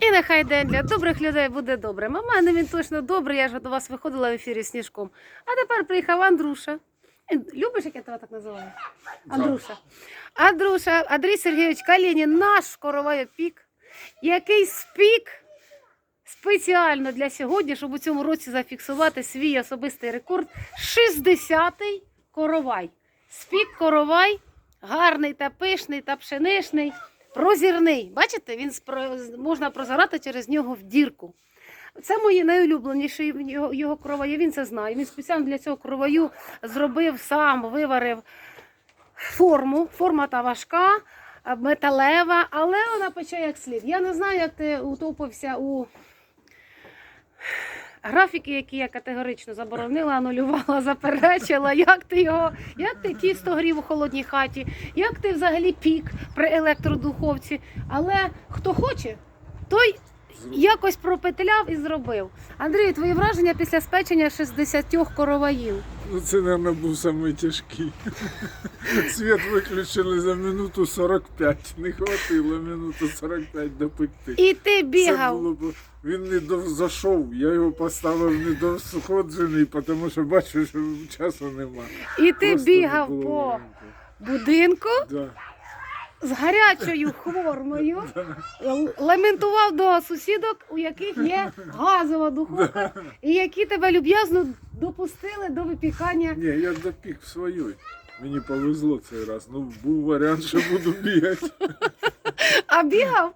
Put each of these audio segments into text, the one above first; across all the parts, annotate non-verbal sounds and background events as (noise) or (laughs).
І нехай день для добрих людей буде добрим. А в мене він точно добрий, я ж до вас виходила в ефірі сніжком. А тепер приїхав Андруша. Любиш, як я тебе так називаю? Андруша. Андруша, Андрій Сергійович Калінін, наш коровайопік, який спік спеціально для сьогодні, щоб у цьому році зафіксувати свій особистий рекорд 60-й коровай. Спік коровай, гарний та пишний та пшеничний, прозірний. Бачите, він спро- можна прозирати через нього в дірку. Це мої найулюбленіші його, його короваї, він це знає. Він спеціально для цього короваю зробив сам, виварив форму. Форма та важка, металева, але вона пече як слід. Я не знаю, як ти утопився у графіки, які я категорично заборонила, анулювала, заперечила. Як ти його, як ти тісто грів у холодній хаті, як ти взагалі пік при електродуховці. Але хто хоче, той якось пропетляв і зробив. Андрій, твої враження після спечення 60 короваїв. Ну, це, мабуть, був самий тяжкий. (laughs) Світ виключили за минуту 45. Не хватило минуту 45 допекти. І ти Це бігав. було б... Він не зайшов, я його поставив не до сходжений, тому що бачу, що часу нема. І ти Просто бігав було по варіанту. будинку Да. З гарячою хвормою, л- лементував до сусідок, у яких є газова духовка, і які тебе люб'язно допустили до випікання. Ні, я допік в свою. Мені повезло цей раз. Ну, був варіант, що буду бігати. А бігав,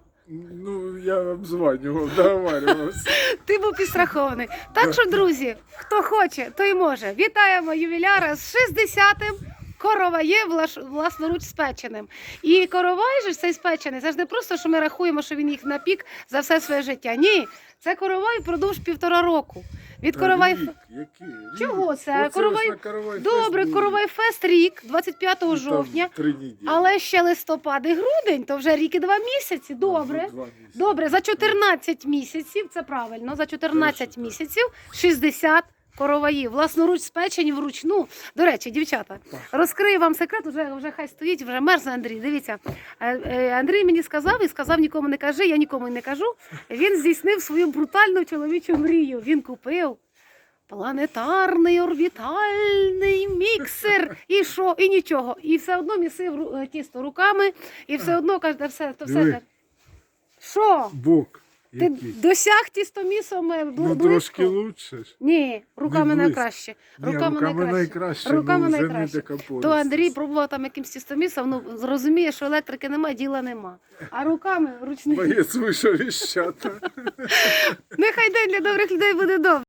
Ну, я обзванював, договарювався. ти був підстрахований. Так що, друзі, хто хоче, той може. Вітаємо ювіляра з 60-м. Короває влаш- власноруч спеченим. І коровай же цей спечений. Це ж не просто, що ми рахуємо, що він їх напік за все своє життя. Ні, це коровай впродовж півтора року. Від коровай. Рік, який? Рік? Чого це? Оце Коровай- Коровай Добре, Фест коровай фест рік, 25 був. І жовтня. Але ще листопад і грудень, то вже рік і два місяці. Добре. Два місяці. Добре, за 14 місяців, це правильно, за 14 Хорошо, місяців 60 короваїв. Власноруч спечені вручну. До речі, дівчата, розкрию вам секрет, вже, вже хай стоїть, вже мерзне Андрій. Дивіться, Е, е, Андрій мені сказав і сказав нікому не кажи, я нікому не кажу. Він здійснив свою брутальну чоловічу мрію. Він купив. Планетарний орбітальний міксер. І що? І нічого. І все одно місив е, тісто руками, і все одно каже, все, то все. Що? Бок. Ти досяг тістомісом е, бл- Ну, близько? трошки лучше ж. Ні, руками близько. найкраще. Ні, Руками, найкраще. найкраще. Руками ну, вже найкраще. Не така То. Андрій пробував там якимсь тістомісом, ну зрозуміє, що електрики немає, діла нема. А руками ручними. Боєць вийшов із чата. (laughs) Нехай день для добрих людей буде добре.